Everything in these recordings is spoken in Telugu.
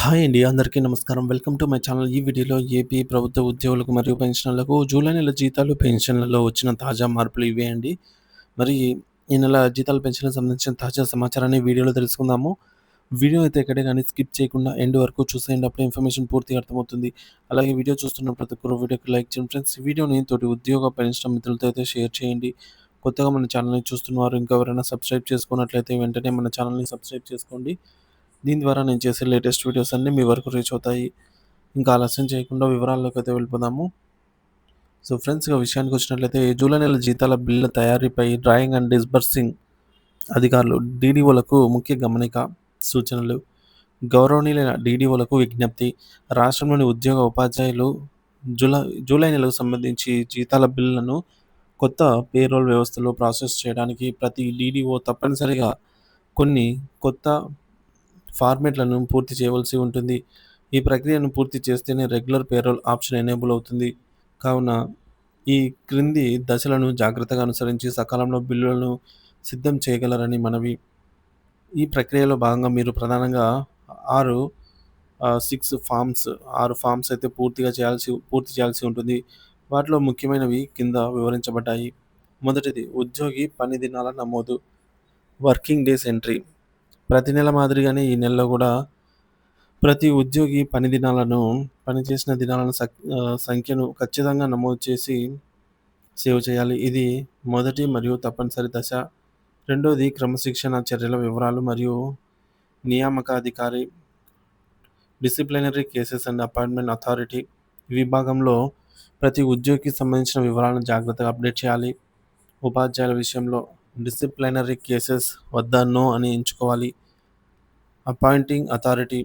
హాయ్ అండి. అందరికీ నమస్కారం. Welcome to my channel. ఈ వీడియోలో ఏపీ ప్రభుత్వ ఉద్యోగులకు మరియు పెన్షనర్లకు జూలై నెల జీతాలు, పెన్షన్లలో వచ్చిన తాజా మార్పులు ఇవే అండి. మరి ఈ నెల జీతాలు, పెన్షన్‌లకు సంబంధించిన తాజా సమాచారాన్ని వీడియోలో తెలుసుకుందాము. వీడియో అయితే ఎక్కడే కానీ స్కిప్ చేయకుండా ఎండ్ వరకు చూసేయండి. అప్పుడు ఇన్ఫర్మేషన్ పూర్తిగా అర్థమవుతుంది. అలాగే వీడియో చూస్తున్న ప్రతి ఒక్కరు వీడియోకి లైక్ చేయండి ఫ్రెండ్స్. వీడియోని తోటి ఉద్యోగ, పెన్షన్ మిత్రులతో అయితే షేర్ చేయండి. కొత్తగా మన ఛానల్‌ని చూస్తున్నవారు ఇంకా ఎవరైనా సబ్స్క్రైబ్ చేసుకున్నట్లయితే వెంటనే మన ఛానల్‌ని సబ్స్క్రైబ్ చేసుకోండి. దీని ద్వారా నేను చేసే లేటెస్ట్ వీడియోస్ అన్నీ మీ వరకు రీచ్ అవుతాయి. ఇంకా ఆలస్యం చేయకుండా వివరాల్లోకి అయితే వెళ్ళిపోదాము. సో ఫ్రెండ్స్ ఇక విషయానికి వచ్చినట్లయితే జూలై నెల జీతాల బిల్లుల తయారీపై డ్రాయింగ్ అండ్ డిస్బర్సింగ్ అధికారులు డీడీఓలకు ముఖ్య గమనిక, సూచనలు. గౌరవనీయులైన డీడీఓలకు విజ్ఞప్తి. రాష్ట్రంలోని ఉద్యోగ, ఉపాధ్యాయులు జులై జూలై నెలకు సంబంధించి జీతాల బిల్లులను కొత్త పేరోల్ వ్యవస్థలో ప్రాసెస్ చేయడానికి ప్రతి డీడీఓ తప్పనిసరిగా కొన్ని కొత్త ఫార్మేట్లను పూర్తి చేయవలసి ఉంటుంది. ఈ ప్రక్రియను పూర్తి చేస్తేనే రెగ్యులర్ పేరోల్ ఆప్షన్ ఎనేబుల్ అవుతుంది. కావున ఈ క్రింది దశలను జాగ్రత్తగా అనుసరించి సకాలంలో బిల్లులను సిద్ధం చేయగలరని మనవి. ఈ ప్రక్రియలో భాగంగా మీరు ప్రధానంగా 6 ఆహ్, 6 ఫార్మ్స్ 6 ఫార్మ్స్ అయితే పూర్తిగా చేయాల్సి పూర్తి చేయాల్సి ఉంటుంది. వాటిలో ముఖ్యమైనవి కింద వివరించబడ్డాయి. మొదటిది ఉద్యోగి పని దినాల నమోదు. Working days entry. ప్రతి నెల మాదిరిగానే ఈ నెలలో కూడా ప్రతి ఉద్యోగి పని దినాలను, పనిచేసిన దినాలను సంఖ్యను ఖచ్చితంగా నమోదు చేసి సేవ్ చేయాలి. ఇది మొదటి మరియు తప్పనిసరి దశ. రెండోది క్రమశిక్షణ చర్యల వివరాలు మరియు నియామకాధికారి disciplinary cases and appointment authority విభాగంలో ప్రతి ఉద్యోగికి సంబంధించిన వివరాలను జాగ్రత్తగా అప్డేట్ చేయాలి. ఉపాధ్యాయుల విషయంలో డిసిప్లినరీ కేసెస్ వద్ద నో అని ఎంచుకోవాలి. అపాయింటింగ్ అథారిటీ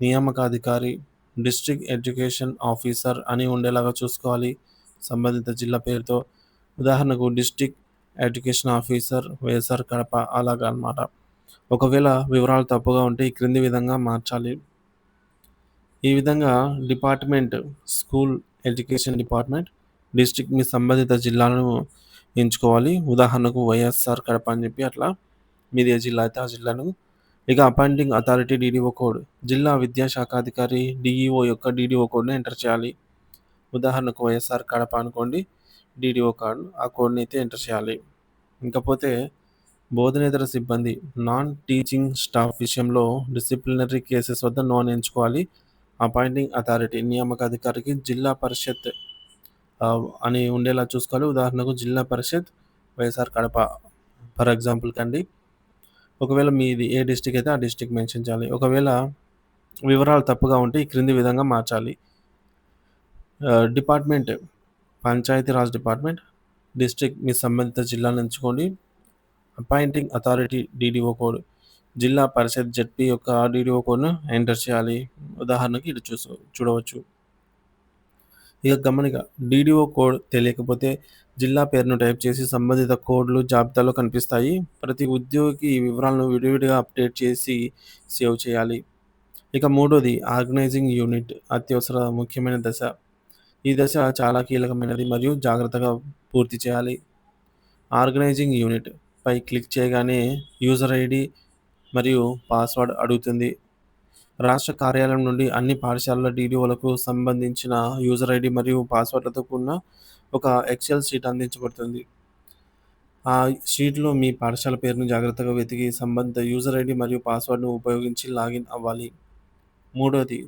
నియామకాధికారి, డిస్ట్రిక్ట్ ఎడ్యుకేషన్ ఆఫీసర్ అని ఉండేలాగా చూసుకోవాలి. సంబంధిత జిల్లా పేరుతో ఉదాహరణకు district education officer YSR Kadapa అలాగా అన్నమాట. ఒకవేళ వివరాలు తప్పుగా ఉంటే ఈ క్రింది విధంగా మార్చాలి. ఈ విధంగా department school education department, district మీ సంబంధిత జిల్లాలను ఎంచుకోవాలి. ఉదాహరణకు వైఎస్ఆర్ కడప అని చెప్పి అట్లా మీది ఏ జిల్లా అయితే ఆ జిల్లాను ఇక అపాయింటింగ్ అథారిటీ డీడీఓ కోడ్ జిల్లా విద్యాశాఖాధికారి డిఈఓ యొక్క డీడీఓ కోడ్‌ని ఎంటర్ చేయాలి. ఉదాహరణకు వైఎస్ఆర్ కడప అనుకోండి. డీడీఓ కార్డు ఆ కోడ్‌ని అయితే ఎంటర్ చేయాలి. ఇంకపోతే బోధనేతర సిబ్బంది నాన్ టీచింగ్ స్టాఫ్ విషయంలో డిసిప్లినరీ కేసెస్ వద్ద నోన్ ఎంచుకోవాలి. అపాయింటింగ్ అథారిటీ నియామకాధికారికి జిల్లా పరిషత్ అని ఉండేలా చూసుకోవాలి. ఉదాహరణకు జిల్లా పరిషత్ వైఎస్ఆర్ కడప ఫర్ ఎగ్జాంపుల్‌కి అండి. ఒకవేళ మీది ఏ డిస్ట్రిక్ట్ అయితే ఆ డిస్టిక్ మెన్షన్ చేయాలి. ఒకవేళ వివరాలు తప్పుగా ఉంటే ఈ క్రింది విధంగా మార్చాలి. డిపార్ట్మెంట్ పంచాయతీరాజ్ డిపార్ట్మెంట్, డిస్ట్రిక్ట్ మీ సంబంధిత జిల్లాను ఎంచుకోండి. Appointing authority DDO code Zilla Parishad ZP యొక్క డీడీఓ కోడ్‌ను ఎంటర్ చేయాలి. ఉదాహరణకి ఇటు చూసు చూడవచ్చు. ఇక గమనిక డీడీఓ కోడ్ తెలియకపోతే జిల్లా పేరును టైప్ చేసి సంబంధిత కోడ్‌లు జాబితాలో కనిపిస్తాయి. ప్రతి ఉద్యోగికి ఈ వివరాలను విడివిడిగా అప్డేట్ చేసి సేవ్ చేయాలి. ఇక మూడోది ఆర్గనైజింగ్ యూనిట్ అత్యవసర ముఖ్యమైన దశ. ఈ దశ చాలా కీలకమైనది మరియు జాగ్రత్తగా పూర్తి చేయాలి. ఆర్గనైజింగ్ యూనిట్ పై క్లిక్ చేయగానే యూజర్ ఐడి మరియు పాస్వర్డ్ అడుగుతుంది. రాష్ట్ర కార్యాలయం నుండి అన్ని పాఠశాలల డీడీఓలకు సంబంధించిన యూజర్ ఐడి మరియు పాస్వర్డ్‌లతో కూడిన ఒక ఎక్సెల్ షీట్ అందించబడుతుంది. ఆ షీట్‌లో మీ పాఠశాల పేరును జాగ్రత్తగా వెతికి సంబంధిత యూజర్ ఐడి మరియు పాస్వర్డ్‌ను ఉపయోగించి లాగిన్ అవ్వాలి. మూడోది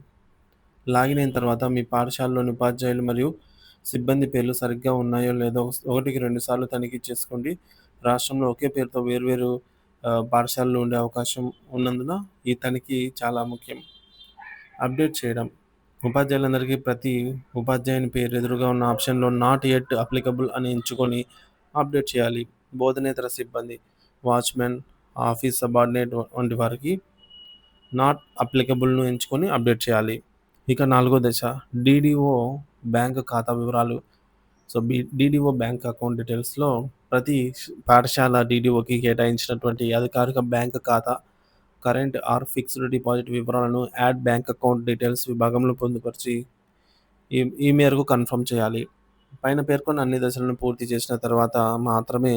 లాగిన్ అయిన తర్వాత మీ పాఠశాలలోని ఉపాధ్యాయులు మరియు సిబ్బంది పేర్లు సరిగ్గా ఉన్నాయో లేదో ఒకటికి రెండు సార్లు తనిఖీ చేసుకోండి. రాష్ట్రంలో ఒకే పేరుతో వేర్వేరు పాఠశాలలో ఉండే అవకాశం ఉన్నందున ఈ తనిఖీ చాలా ముఖ్యం. అప్డేట్ చేయడం ఉపాధ్యాయులందరికీ ప్రతి ఉపాధ్యాయుని పేరు ఎదురుగా ఉన్న ఆప్షన్‌లో నాట్ ఎట్ అప్లికబుల్ అని ఎంచుకొని అప్డేట్ చేయాలి. బోధనేతర సిబ్బంది వాచ్‌మెన్, ఆఫీస్ సబార్డినేట్ వంటి వారికి నాట్ అప్లికబుల్‌ను ఎంచుకొని అప్డేట్ చేయాలి. ఇక నాలుగో దశ డీడీఓ బ్యాంక్ ఖాతా వివరాలు. So B DDO bank account డీటెయిల్స్‌లో ప్రతి పాఠశాల డీడీఓకి కేటాయించినటువంటి అధికారిక బ్యాంక్ ఖాతా, కరెంట్ ఆర్ ఫిక్స్డ్ డిపాజిట్ వివరాలను యాడ్ బ్యాంక్ అకౌంట్ డీటెయిల్స్ విభాగంలో పొందుపరిచి ఈ ఈ మేరకు కన్ఫర్మ్ చేయాలి. పైన పేర్కొన్న అన్ని దశలను పూర్తి చేసిన తర్వాత మాత్రమే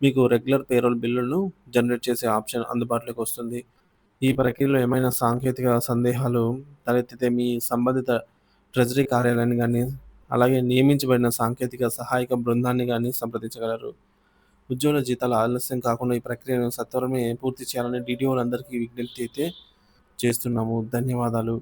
మీకు రెగ్యులర్ పేరోల్ బిల్లును జనరేట్ చేసే ఆప్షన్ అందుబాటులోకి వస్తుంది. ఈ ప్రక్రియలో ఏమైనా సాంకేతిక సందేహాలు తలెత్తితే మీ సంబంధిత ట్రెజరీ కార్యాలయాన్ని కానీ అలాగే నియమించబడిన సాంకేతిక సహాయక బృందాన్ని కానీ సంప్రదించగలరు. ఉద్యోగుల జీతాలు ఆలస్యం కాకుండా ఈ ప్రక్రియను సత్వరమే పూర్తి చేయాలని డీడీఓలందరికీ విజ్ఞప్తి అయితే చేస్తున్నాము. ధన్యవాదాలు.